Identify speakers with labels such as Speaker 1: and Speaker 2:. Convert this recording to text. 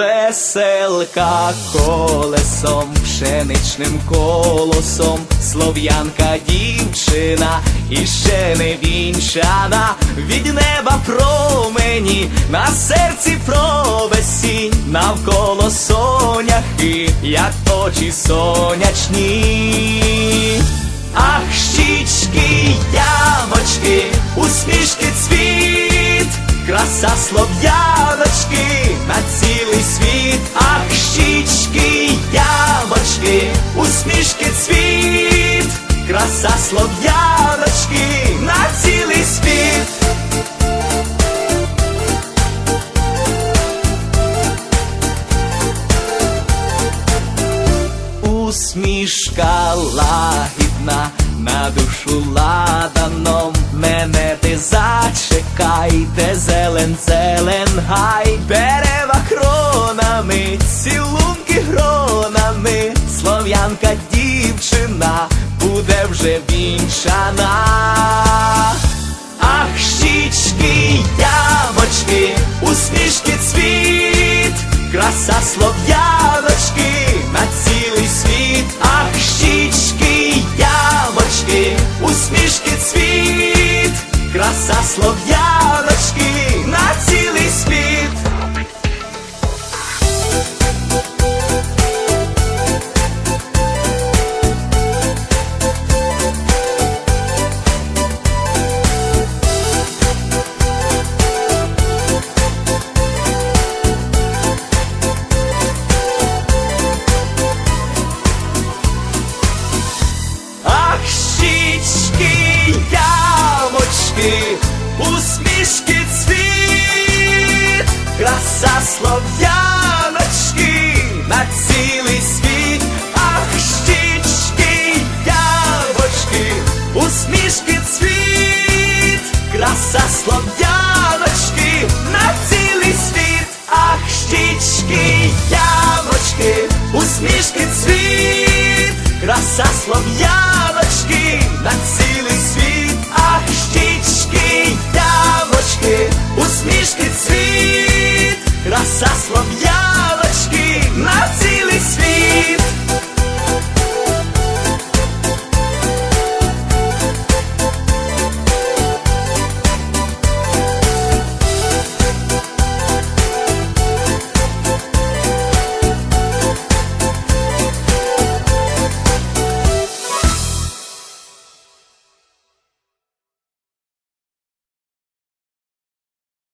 Speaker 1: веселка колесом, пшеничним колосом, слов'янка дівчина і ще не вінчана, від неба промені, на серці провесінь, навколо соняхи, як очі сонячні. Ах, щічки, ямочки, усмішки цвіт, краса слов'яночки слов'яночки на цілий світ. Усмішка лагідна на душу ладаном. Мене ти зачекайте, зелен, зелен гай, дерева кронами, цілунки гронами, слов'янка дівчина буде вже вінчана. усмішки цвіт, краса слов'яночки.